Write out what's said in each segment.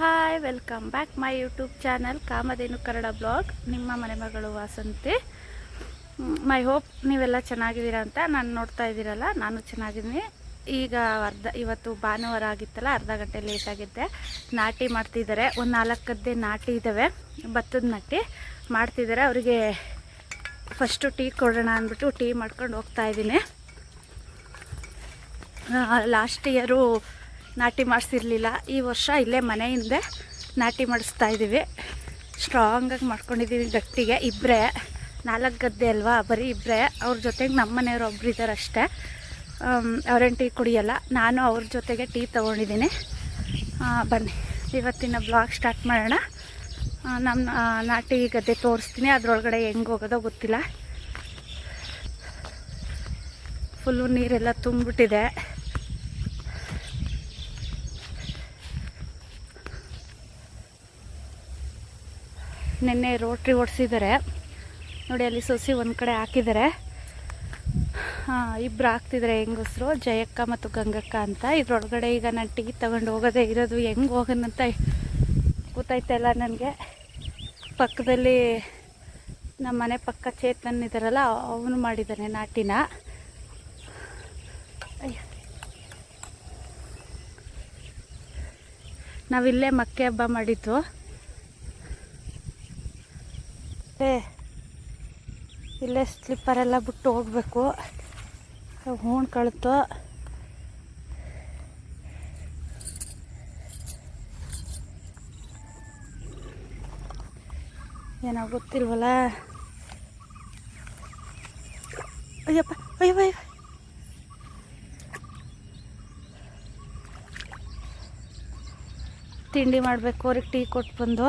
Hi welcome back my YouTube channel Kamadhenu Kannada blog ನಿಮ್ಮ ಮನೆ ಮಗಳು ವಾಸಂತಿ. ಮೈ ಹೋಪ್ ನೀವೆಲ್ಲ ಚೆನ್ನಾಗಿದ್ದೀರಾ ಅಂತ ನಾನು ನೋಡ್ತಾ ಇದ್ದೀರಲ್ಲ, ನಾನು ಚೆನ್ನಾಗಿದ್ದೀನಿ. ಈಗ ಅರ್ಧ, ಇವತ್ತು ಭಾನುವಾರ ಆಗಿತ್ತಲ್ಲ, ಅರ್ಧ ಗಂಟೆ ಲೇಟ್ ಆಗಿದ್ದೆ. ನಾಟಿ ಮಾಡ್ತಿದ್ದಾರೆ. ಒಂದು ನಾಲ್ಕು ಗದ್ದೆ ನಾಟಿ ಇದ್ದಾವೆ ಭತ್ತದ ನಾಟಿ ಮಾಡ್ತಿದ್ದಾರೆ. ಅವರಿಗೆ ಫಸ್ಟು ಟೀ ಕೊಡೋಣ ಅಂದ್ಬಿಟ್ಟು ಟೀ ಮಾಡ್ಕೊಂಡು ಹೋಗ್ತಾ ಇದ್ದೀನಿ. ಲಾಸ್ಟ್ ಇಯರು ನಾಟಿ ಮಾಡಿಸಿರ್ಲಿಲ್ಲ. ಈ ವರ್ಷ ಇಲ್ಲೇ ಮನೆ ಹಿಂದೆ ನಾಟಿ ಮಾಡಿಸ್ತಾ ಇದ್ದೀವಿ. ಸ್ಟ್ರಾಂಗಾಗಿ ಮಾಡ್ಕೊಂಡಿದ್ದೀವಿ ಗಟ್ಟಿಗೆ. ಇಬ್ಬರೇ ನಾಲ್ಕು ಗದ್ದೆ ಅಲ್ವಾ? ಬರೀ ಇಬ್ಬರೇ ಅವ್ರ ಜೊತೆಗೆ ನಮ್ಮ ಮನೆಯವ್ರು ಒಬ್ರು ಇದ್ದಾರೆ ಅಷ್ಟೇ. ಅವ್ರೇನು ಟೀ ಕುಡಿಯಲ್ಲ? ನಾನು ಅವ್ರ ಜೊತೆಗೆ ಟೀ ತೊಗೊಂಡಿದ್ದೀನಿ. ಬನ್ನಿ. ಇವತ್ತಿನ ಬ್ಲಾಗ್ ಸ್ಟಾರ್ಟ್ ಮಾಡೋಣ. ನಮ್ಮ ನಾಟಿ ಗದ್ದೆ ತೋರಿಸ್ತೀನಿ. ಅದರೊಳಗಡೆ ಹೆಂಗೆ ಹೋಗೋದೋ ಗೊತ್ತಿಲ್ಲ. ಫುಲ್ಲು ನೀರೆಲ್ಲ ತುಂಬಿಬಿಟ್ಟಿದೆ. ನಿನ್ನೆ ರೋಟ್ರಿ ಓಡಿಸಿದ್ದಾರೆ. ನೋಡಿ, ಅಲ್ಲಿ ಸೊಸಿ ಒಂದು ಕಡೆ ಹಾಕಿದ್ದಾರೆ. ಇಬ್ಬರು ಹಾಕ್ತಿದ್ದಾರೆ ಹೆಂಗಸರು, ಜಯಕ್ಕ ಮತ್ತು ಗಂಗಕ್ಕ ಅಂತ. ಇದ್ರೊಳಗಡೆ ಈಗ ನಾನು ಟೀ ತಗೊಂಡು ಹೋಗೋದೇ ಇರೋದು ಹೆಂಗೆ ಹೋಗೋಣಂತ ಗೊತ್ತಾಯ್ತಲ್ಲ ನನಗೆ. ಪಕ್ಕದಲ್ಲಿ ನಮ್ಮ ಮನೆ ಪಕ್ಕ ಚೇತನ್ ಇದ್ದಾರಲ್ಲ, ಅವನು ಮಾಡಿದ್ದಾನೆ ನಾಟಿನ. ನಾವಿಲ್ಲೇ ಮಕ್ಕೆ ಹಬ್ಬ ಮಾಡಿದ್ದು. ಏ ಇಲ್ಲೇ ಸ್ಲಿಪ್ಪರೆಲ್ಲ ಬಿಟ್ಟು ಹೋಗಬೇಕು. ಹೂಣ್ ಕಳ್ತು. ಏನೋ ಗೊತ್ತಿಲ್ವಲ್ಲ? ಅಯ್ಯಪ್ಪ ಅಯ್ಯಪ್ಪ ಅಯ್ಯಪ್ಪ ತಿಂಡಿ ಮಾಡಬೇಕು, ಅವ್ರಿಗೆ ಟೀ ಕೊಟ್ಟು ಬಂದು.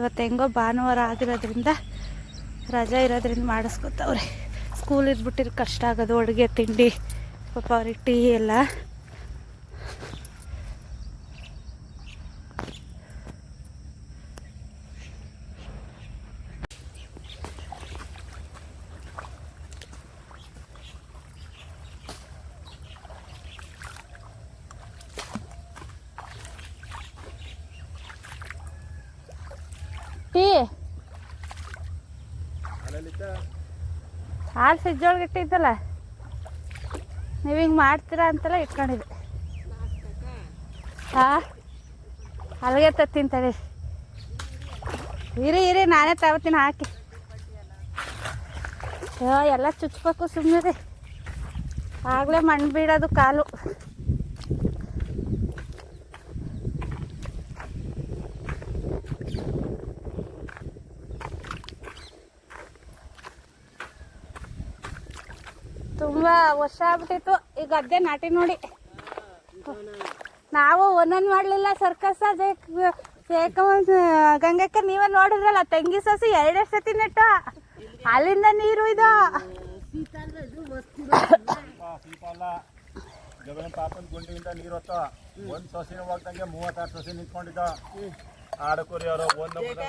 ಇವತ್ತು ಹೆಂಗೋ ಭಾನುವಾರ ಆಗಿರೋದ್ರಿಂದ ರಜಾ ಇರೋದ್ರಿಂದ ಮಾಡಿಸ್ಕೊತವ್ರೆ. ಸ್ಕೂಲ್ ಇದ್ಬಿಟ್ಟಿರೋ ಕಷ್ಟ ಆಗೋದು ಅಡುಗೆ ತಿಂಡಿ ಪಾಪ ಅವ್ರಿಗೆ ಟೀ ಎಲ್ಲ. ಟೀ. ಹಾಲು ಸಿಜ್ಜೊಳಗೆ ಇಟ್ಟಿದ್ದಲ್ಲ. ನೀವು ಹಿಂಗೆ ಮಾಡ್ತೀರಾ ಅಂತೆಲ್ಲ ಇಟ್ಕೊಂಡಿದ್ದೆ. ಹಾಂ? ಅಲ್ಲಿಗೆ ತತ್ತೀನಿ ತಡಿ. ಇರಿ ಇರಿ ನಾನೇ ತಗೋತೀನಿ ಹಾಕಿ. ಓ ಎಲ್ಲ ಚುಚ್ಬೇಕು ಸುಮ್ಮನೆ ರೀ ಆಗಲೇ ಮಣ್ಣು ಬೀಳೋದು ಕಾಲು. ತುಂಬಾ ವರ್ಷ ಆಗ್ಬಿಟ್ಟಿತ್ತು. ಈ ಗದ್ದೆ ನಾಟಿ ನೋಡಿ. ನಾವು ಒಂದೊಂದು ಮಾಡಲಿಲ್ಲ, ಸರ್ಕಸ್ ಗಂಗಕ್ಕ ನೀವೇ ನೋಡಿದ್ರಲ್ಲ, ತಂಗಿ ಸಸಿ ಎರಡೇ ಸತಿ ನೆಟ್ಟ? ಅಲ್ಲಿಂದ ನೀರು ಇದು. ಜಗನ ಪಾಪನ ಗುಂಡಿಯಿಂದ ನೀರು ಹೊತ್ತ. ಒಂದ್ ಸೊಸೆ ಹೋಗ್ದಂಗೆ ಮೂವತ್ತಾರು ಸೊಸೆ ನಿಂತ್ಕೊಂಡಿದ್ದ. ಆಡಕೂರಿ ಅವರು ಎಲ್ಲ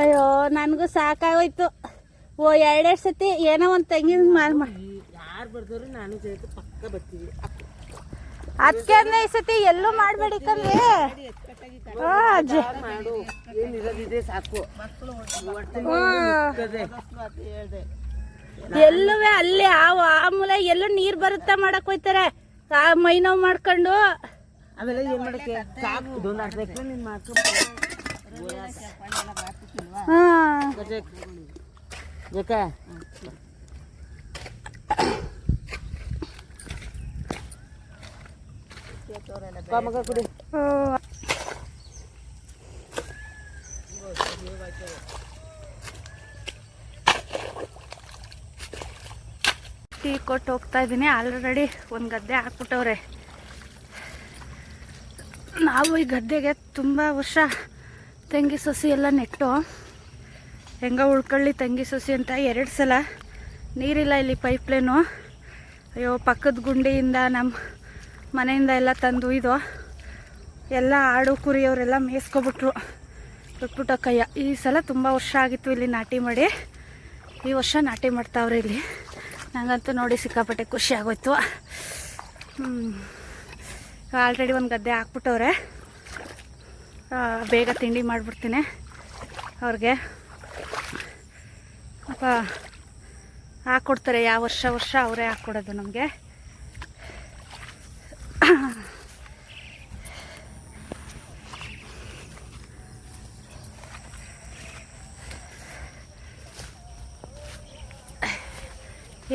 ಅಯ್ಯೋ ನನಗೂ ಸಾಕಾಗೋಯ್ತು. ಓ ಎರಡೆರಡು ಸತಿ ಏನೋ ಒಂದು ತೆಂಗಿನ ಮಾಲ್ ಮಾಡಿ ಯಾರು ಬರ್ದವ್ರು ನಾನು ಜೊತೆ ಪಕ್ಕ ಬರ್ತೀವಿ. ಅದಕ್ಕೆ ಅಂದ್ರೆ ಈ ಸತಿ ಎಲ್ಲೂ ಮಾಡಬೇಡಿ ಕಮ್ಮಿ ಮಾಡು ಏನಿರೋದಿದೆ ಸಾಕು. ಎಲ್ಲುವೆ ಅಲ್ಲಿ ಆ ಮೂಲ ಮೂಲೆ ಎಲ್ಲೂ ನೀರು ಬರುತ್ತಾ ಮಾಡಕ್ ಹೋಯ್ತಾರೆ. ಆ ಮೈ ನೋವು ಮಾಡ್ಕೊಂಡು. ಅವೆಲ್ಲ ಏನ್ ಮಾಡಕ್ಕೆ? ಸಾಕು ಇದೊಂದು ಅರ್ಧ ಎಕರೆ ನೀನ್ ಮಾಡ್ಕೊ. ಹಾ. ಯಾಕ ಮಗ ಕುಡಿ. ಟೀ ಕೊಟ್ಟು ಹೋಗ್ತಾ ಇದ್ದೀನಿ. ಆಲ್ರೆಡಿ ಒಂದು ಗದ್ದೆ ಹಾಕ್ಬಿಟ್ಟವ್ರೆ. ನಾವು ಈ ಗದ್ದೆಗೆ ತುಂಬ ವರ್ಷ ತೆಂಗಿ ಸಸಿ ಎಲ್ಲ ನೆಟ್ಟು. ಹೆಂಗ ಉಳ್ಕೊಳ್ಳಿ ತೆಂಗಿ ಸಸಿ ಅಂತ ಎರಡು ಸಲ ನೀರಿಲ್ಲ ಇಲ್ಲಿ ಪೈಪ್ಲೈನು ಅಯ್ಯೋ, ಪಕ್ಕದ ಗುಂಡಿಯಿಂದ ನಮ್ಮ ಮನೆಯಿಂದ ಎಲ್ಲ ತಂದು ಇದು ಎಲ್ಲ ಆಡು ಕುರಿಯವರೆಲ್ಲ ಮೇಯಿಸ್ಕೊಬಿಟ್ರು. ಬಿಟ್ಬಿಟ್ಟ ಕೈಯ ಈ ಸಲ ತುಂಬ ವರ್ಷ ಆಗಿತ್ತು ಇಲ್ಲಿ ನಾಟಿ ಮಾಡಿ. ಈ ವರ್ಷ ನಾಟಿ ಮಾಡ್ತಾವ್ರೆ ಇಲ್ಲಿ. ನನಗಂತೂ ನೋಡಿ ಸಿಕ್ಕಾಪಟ್ಟೆ ಖುಷಿ ಆಗೋಯ್ತು. ಆಲ್ರೆಡಿ ಒಂದು ಗದ್ದೆ ಹಾಕ್ಬಿಟ್ಟವ್ರೆ. ಬೇಗ ತಿಂಡಿ ಮಾಡಿಬಿಡ್ತೀನಿ ಅವ್ರಿಗೆ. ಅಪ್ಪ, ಹಾಕ್ಕೊಡ್ತಾರೆ, ಯಾವ ವರ್ಷ ವರ್ಷ ಅವರೇ ಹಾಕ್ಕೊಡೋದು ನಮಗೆ.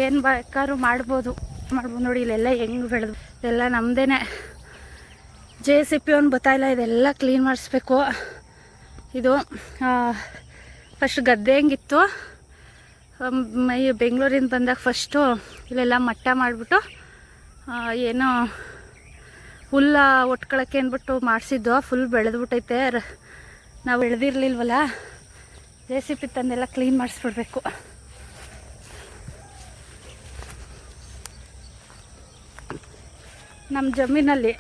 ಏನು ಬೇಕಾದ್ರೂ ಮಾಡ್ಬೋದು. ಮಾಡ್ಬೋದು ನೋಡಿ, ಇಲ್ಲೆಲ್ಲ ಹೆಂಗೆ ಬೆಳೆದು ಇದೆಲ್ಲ ನಮ್ಮದೇ ಜೆ ಸಿ ಪಿ ಒಂದು ಗೊತ್ತಾಯಿಲ್ಲ ಇದೆಲ್ಲ ಕ್ಲೀನ್ ಮಾಡಿಸ್ಬೇಕು. ಇದು ಫಸ್ಟ್ ಗದ್ದೆ ಹೆಂಗಿತ್ತು? ಬೆಂಗಳೂರಿಂದ ಬಂದಾಗ ಫಸ್ಟು ಇಲ್ಲೆಲ್ಲ ಮಟ್ಟ ಮಾಡಿಬಿಟ್ಟು ಏನೋ ಹುಲ್ಲ ಒಟ್ಕೊಳಕ್ಕೆ ಅಂದ್ಬಿಟ್ಟು ಮಾಡಿಸಿದ್ದು. ಫುಲ್ ಬೆಳೆದ್ಬಿಟ್ಟೈತೆ. ನಾವು ಬೆಳೆದಿರ್ಲಿಲ್ವಲ್ಲ? ಜೆ ಸಿ ಪಿ ತಂದೆಲ್ಲ ಕ್ಲೀನ್ ಮಾಡಿಸ್ಬಿಡ್ಬೇಕು. ನಮ್ಮ ಜಮೀನಲ್ಲಿ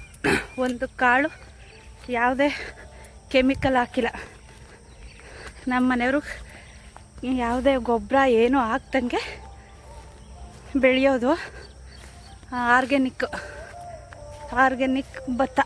ಒಂದು ಕಾಳು ಯಾವುದೇ ಕೆಮಿಕಲ್ ಹಾಕಿಲ್ಲ. ನಮ್ಮ ಮನೆಯವರು ಯಾವುದೇ ಗೊಬ್ಬರ ಏನೂ ಹಾಕ್ದಂಗೆ ಬೆಳೆಯೋದು ಆರ್ಗ್ಯಾನಿಕ್ ಆರ್ಗ್ಯಾನಿಕ್ ಭತ್ತ.